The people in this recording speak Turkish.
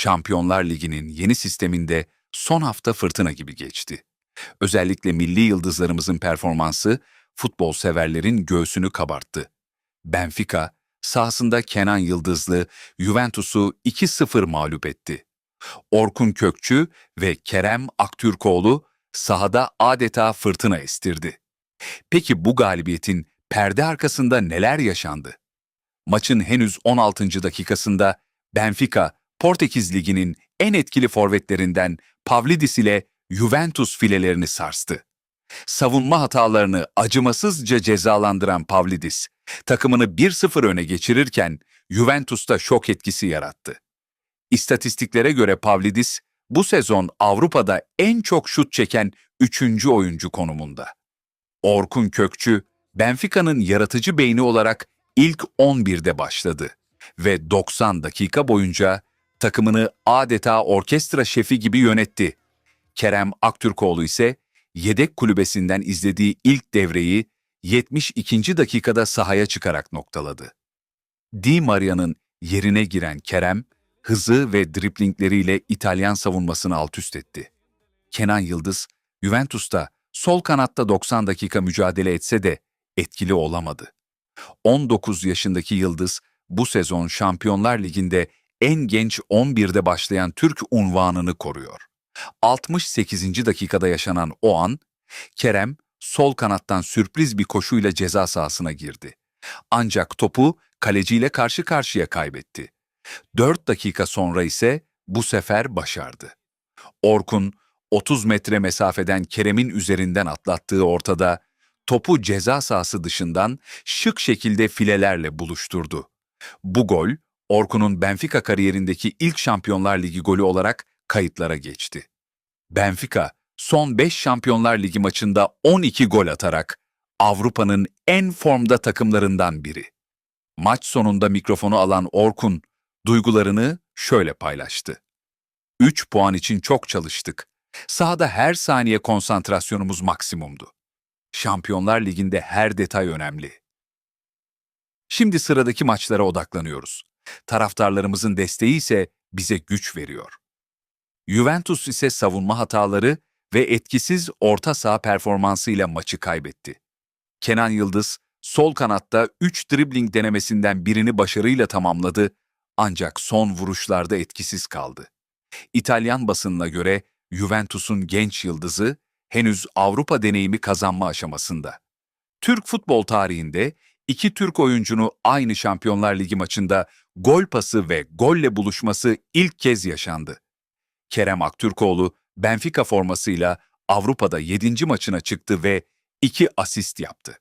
Şampiyonlar Ligi'nin yeni sisteminde son hafta fırtına gibi geçti. Özellikle milli yıldızlarımızın performansı futbol severlerin göğsünü kabarttı. Benfica, sahasında Kenan Yıldızlı Juventus'u 2-0 mağlup etti. Orkun Kökçü ve Kerem Aktürkoğlu sahada adeta fırtına estirdi. Peki bu galibiyetin perde arkasında neler yaşandı? Maçın henüz 16. dakikasında Benfica, Portekiz Ligi'nin en etkili forvetlerinden Pavlidis ile Juventus filelerini sarstı. Savunma hatalarını acımasızca cezalandıran Pavlidis, takımını 1-0 öne geçirirken Juventus'ta şok etkisi yarattı. İstatistiklere göre Pavlidis, bu sezon Avrupa'da en çok şut çeken 3. oyuncu konumunda. Orkun Kökçü, Benfica'nın yaratıcı beyni olarak ilk 11'de başladı ve 90 dakika boyunca takımını adeta orkestra şefi gibi yönetti. Kerem Aktürkoğlu ise yedek kulübesinden izlediği ilk devreyi 72. dakikada sahaya çıkarak noktaladı. Di Maria'nın yerine giren Kerem, hızı ve driplingleriyle İtalyan savunmasını altüst etti. Kenan Yıldız, Juventus'ta sol kanatta 90 dakika mücadele etse de etkili olamadı. 19 yaşındaki Yıldız, bu sezon Şampiyonlar Ligi'nde en genç 11'de başlayan Türk unvanını koruyor. 68. dakikada yaşanan o an, Kerem sol kanattan sürpriz bir koşuyla ceza sahasına girdi. Ancak topu kaleciyle karşı karşıya kaybetti. 4 dakika sonra ise bu sefer başardı. Orkun 30 metre mesafeden Kerem'in üzerinden atlattığı ortada topu ceza sahası dışından şık şekilde filelerle buluşturdu. Bu gol Orkun'un Benfica kariyerindeki ilk Şampiyonlar Ligi golü olarak kayıtlara geçti. Benfica son 5 Şampiyonlar Ligi maçında 12 gol atarak Avrupa'nın en formda takımlarından biri. Maç sonunda mikrofonu alan Orkun duygularını şöyle paylaştı. 3 puan için çok çalıştık. Sahada her saniye konsantrasyonumuz maksimumdu. Şampiyonlar Ligi'nde her detay önemli. Şimdi sıradaki maçlara odaklanıyoruz. Taraftarlarımızın desteği ise bize güç veriyor. Juventus ise savunma hataları ve etkisiz orta saha performansıyla maçı kaybetti. Kenan Yıldız, sol kanatta 3 dribbling denemesinden birini başarıyla tamamladı ancak son vuruşlarda etkisiz kaldı. İtalyan basınına göre Juventus'un genç yıldızı henüz Avrupa deneyimi kazanma aşamasında. Türk futbol tarihinde iki Türk oyuncunu aynı Şampiyonlar Ligi maçında gol pası ve golle buluşması ilk kez yaşandı. Kerem Aktürkoğlu Benfica formasıyla Avrupa'da 7. maçına çıktı ve 2 asist yaptı.